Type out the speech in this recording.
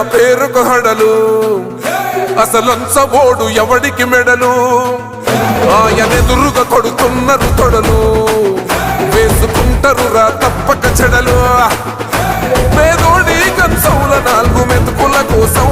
పేరుకు హడలు అసలంచబోడు ఎవడికి మెడలు? ఆయనెదురుగా కొడుతున్నారు తొడలు. వేసుకుంటారు రా తప్పక చెడలు. పేదోడి కంచౌల నాలుగు మెతుకుల కోసం